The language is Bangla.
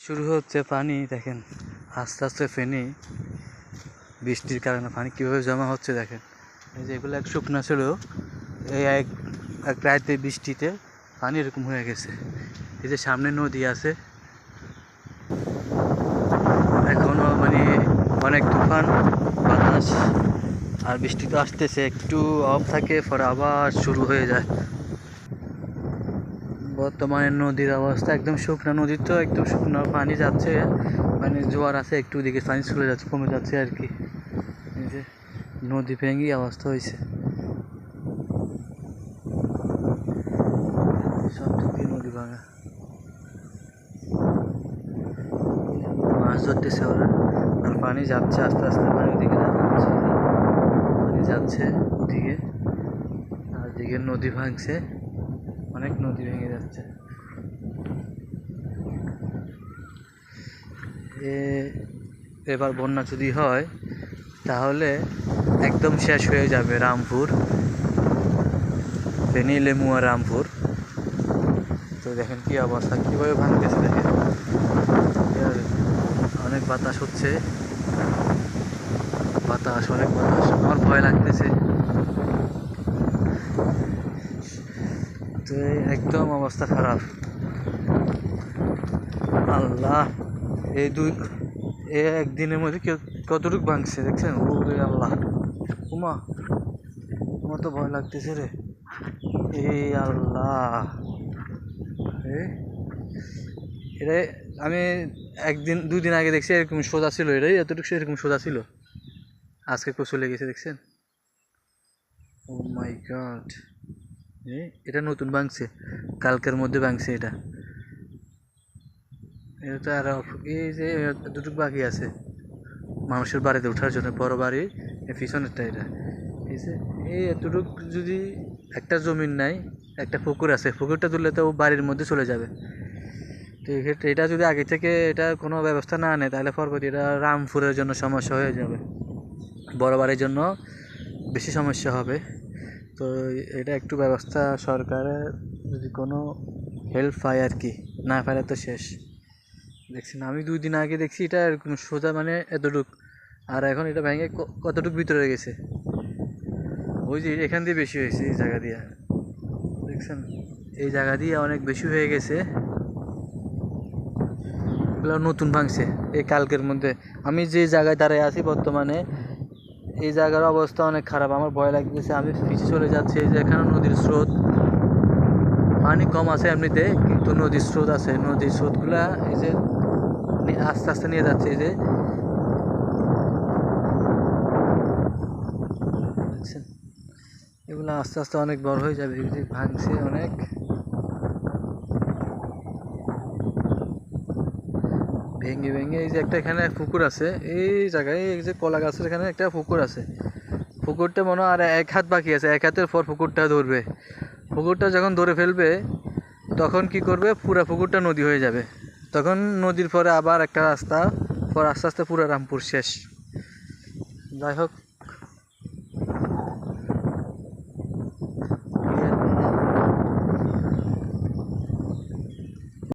শুরু হচ্ছে পানি, দেখেন, আস্তে আস্তে ফেনি। বৃষ্টির কারণে পানি কীভাবে জমা হচ্ছে দেখেন। এই যে এগুলো এক শুকনা ছিল, এই এক এক রাতে বৃষ্টিতে পানি এরকম হয়ে গেছে। এই যে সামনে নদী আছে এখনও মানে অনেক তুফান, বাতাস, আর বৃষ্টি তো আসতেছে, একটু অফ থাকে, পরে আবার শুরু হয়ে যায়। বর্তমানে নদীর অবস্থা একদম শুকনো নদী তো, একদম শুকনো পানি যাচ্ছে মানে জোয়ার আছে একটু দিকে পানি চলে যাচ্ছে, কমে যাচ্ছে আর কি। যে নদী ভেঙে অবস্থা হয়েছে। সব নদী ভাঙা। মাছ ধরতেছে ওরা। আর পানি যাচ্ছে আস্তে আস্তে পানির দিকে যাচ্ছে। পানি যাচ্ছে ওদিকে, আর দিকে নদী ভাঙছে। অনেক নদী ভেঙে যাচ্ছে। এ, এবার বন্যা যদি হয়, তাহলে একদম শেষ হয়ে যাবে রামপুর। ফেনী, লেমুয়া, রামপুর। তো দেখেন কি অবস্থা, কীভাবে ভাঙতেছে দেখেন। আর অনেক বাতাস হচ্ছে। বাতাস, অনেক বাতাস। আমার ভয় লাগতেছে। এই একদম অবস্থা খারাপ। আল্লাহ, এই দুই এ একদিনের মধ্যে কতটুকু ভাঙছে দেখছেন? ও রে আল্লাহ। উমা, আমার তো ভয় লাগতেছে রে। এই আল্লাহ। এ? এটা আমি একদিন দুই দিন আগে দেখছি এরকম সোজা ছিল এটাই এতটুকু এরকম সোজা ছিল। আজকে কেউ চলে গেছে দেখছেন? ও মাই গড এটা নতুন ভাঙছে। কালকের মধ্যে ভাঙছে এটা। এটা আর এই যে দুটুক বাকি আছে। মানুষের বাড়িতে ওঠার জন্য, বড় বাড়ি পিছনেরটা এটা। এই যে, এই এতটুক যদি একটা জমিন নাই, একটা পুকুর আছে, পুকুরটা তুললে তো বাড়ির মধ্যে চলে যাবে। তো এক্ষেত্রে এটা যদি আগে থেকে এটা কোনো ব্যবস্থা না নেয়, তাহলে পরবর্তী এটা রামপুরের জন্য সমস্যা হয়ে যাবে। বড় বাড়ির জন্য বেশি সমস্যা হবে। তো এটা একটু ব্যবস্থা সরকারের, যদি কোনো হেল্প পায় আর কি, না পারে তো শেষ। দেখছেন আমি দুই দিন আগে দেখছি এটা এরকম সোজা মানে এতটুক, আর এখন এটা ভেঙে কতটুক ভিতরে গেছে? ওই যে এখান দিয়ে বেশি হয়েছে এই জায়গা দিয়ে। দেখছেন, এই জায়গা দিয়ে অনেক বেশি হয়ে গেছে। এগুলো নতুন ভাঙছে, এই কালকের মধ্যে। আমি যে জায়গায় দাঁড়ায় আছি বর্তমানে এই জায়গার অবস্থা অনেক খারাপ। আমার ভয় লাগতেছে, আমি পিছিয়ে চলে যাচ্ছি, এই যে এখানে নদীর স্রোত। পানি কম আছে এমনিতে, কিন্তু নদীর স্রোত আছে। নদীর স্রোতগুলা এই যে আস্তে আস্তে নিয়ে যাচ্ছে, এই যে। দেখছেন এগুলো আস্তে আস্তে অনেক বড় হয়ে যাবে ভাঙছে অনেক। ভেঙে ভেঙে এই যে একটা এখানে পুকুর আছে, এই জায়গায় এই যে কলা গাছের এখানে একটা পুকুর আছে। পুকুরটা মনে আর এক হাত বাকি আছে, এক হাতের পর পুকুরটা ধরবে। পুকুরটা যখন ধরে ফেলবে, তখন কি করবে? পুরা পুকুরটা নদী হয়ে যাবে। তখন নদীর পরে আবার একটা রাস্তা, পর আস্তে আস্তে পুরা রামপুর শেষ। যাই হোক